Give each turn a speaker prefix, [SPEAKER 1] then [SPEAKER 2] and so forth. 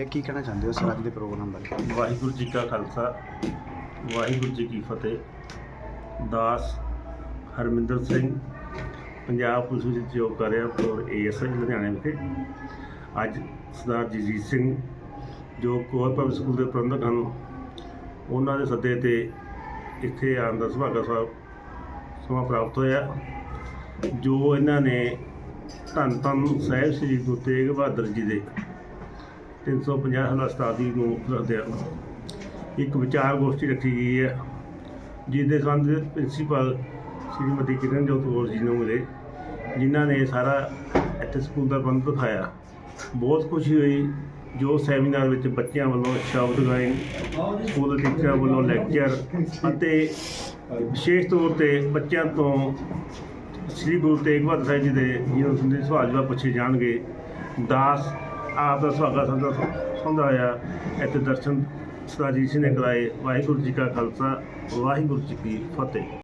[SPEAKER 1] ਇਹ ਕੀ ਕਹਿਣਾ ਚਾਹੁੰਦੇ ਹੋ ਸਰ ਅੱਜ ਦੇ ਪ੍ਰੋਗਰਾਮ ਬਾਰੇ?
[SPEAKER 2] ਵਾਹਿਗੁਰੂ ਜੀ ਕਾ ਖਾਲਸਾ, ਵਾਹਿਗੁਰੂ ਜੀ ਕੀ ਫਤਿਹ। ਦਾਸ ਹਰਮਿੰਦਰ ਸਿੰਘ, ਪੰਜਾਬ ਪੁਲਿਸ ਵਿੱਚ ਜੋਬ ਕਰ ਰਿਹਾ ਫੋਰ ਏਐਸਆਈ ਲੁਧਿਆਣਾ ਵਿਖੇ। ਅੱਜ ਸਰਦਾਰ ਜਗਜੀਤ ਸਿੰਘ, ਜੋ ਕੋਰ ਪਬਲਿਕ ਸਕੂਲ ਦੇ ਪ੍ਰਬੰਧਕ ਹਨ, ਉਹਨਾਂ ਦੇ ਸੱਦੇ ਤੇ ਇੱਥੇ ਆਉਣ ਦਾ ਸੁਭਾਗਾ ਸਾਹਿਬ ਸਮਾਂ ਪ੍ਰਾਪਤ ਹੋਇਆ। ਜੋ ਇਹਨਾਂ ਨੇ ਧੰਨ ਧੰਨ ਸਾਹਿਬ ਸ੍ਰੀ ਗੁਰੂ ਤੇਗ ਬਹਾਦਰ ਜੀ ਦੇ 350 ਸਾਲਾ ਸ਼ਤਾਬਦੀ ਨੂੰ ਰੱਖਦਿਆਂ ਇੱਕ ਵਿਚਾਰ ਗੋਸ਼ਟੀ ਰੱਖੀ ਗਈ ਹੈ ਜਿਸ ਦੇ ਸੰਬੰਧ ਪ੍ਰਿੰਸੀਪਲ ਸ਼੍ਰੀਮਤੀ ਕਿਰਨਜੋਤ ਕੌਰ ਜੀ ਨੂੰ ਮਿਲੇ, ਜਿਨ੍ਹਾਂ ਨੇ ਸਾਰਾ ਇੱਥੇ ਸਕੂਲ ਦਾ ਪ੍ਰਬੰਧ ਦਿਖਾਇਆ। ਬਹੁਤ ਖੁਸ਼ੀ ਹੋਈ, ਜੋ ਸੈਮੀਨਾਰ ਵਿੱਚ ਬੱਚਿਆਂ ਵੱਲੋਂ ਸ਼ਬਦ ਗਾਇਨ ਸਕੂਲ ਦੇ ਟੀਚਰਾਂ ਵੱਲੋਂ ਲੈਕਚਰ ਅਤੇ ਵਿਸ਼ੇਸ਼ ਤੌਰ ਤੇ ਬੱਚਿਆਂ ਤੋਂ ਸ੍ਰੀ ਗੁਰੂ ਤੇਗ ਬਹਾਦਰ ਸਾਹਿਬ ਜੀ ਦੇ ਜੀਵਨ ਸੰਬੰਧੀ ਸਵਾਲ ਜਵਾਬ ਪੁੱਛੇ ਜਾਣਗੇ। ਦਾਸ ਆਪ ਦਾ ਸੁਹਾਗਾ ਸੰਦਾ ਹੋਇਆ ਇੱਥੇ ਦਰਸ਼ਨ ਸਰਦਾਰ ਜੀ ਸਿੰਘ ਨੇ ਕਰਾਏ। ਵਾਹਿਗੁਰੂ ਜੀ ਕਾ ਖਾਲਸਾ, ਵਾਹਿਗੁਰੂ ਜੀ ਕੀ ਫਤਿਹ।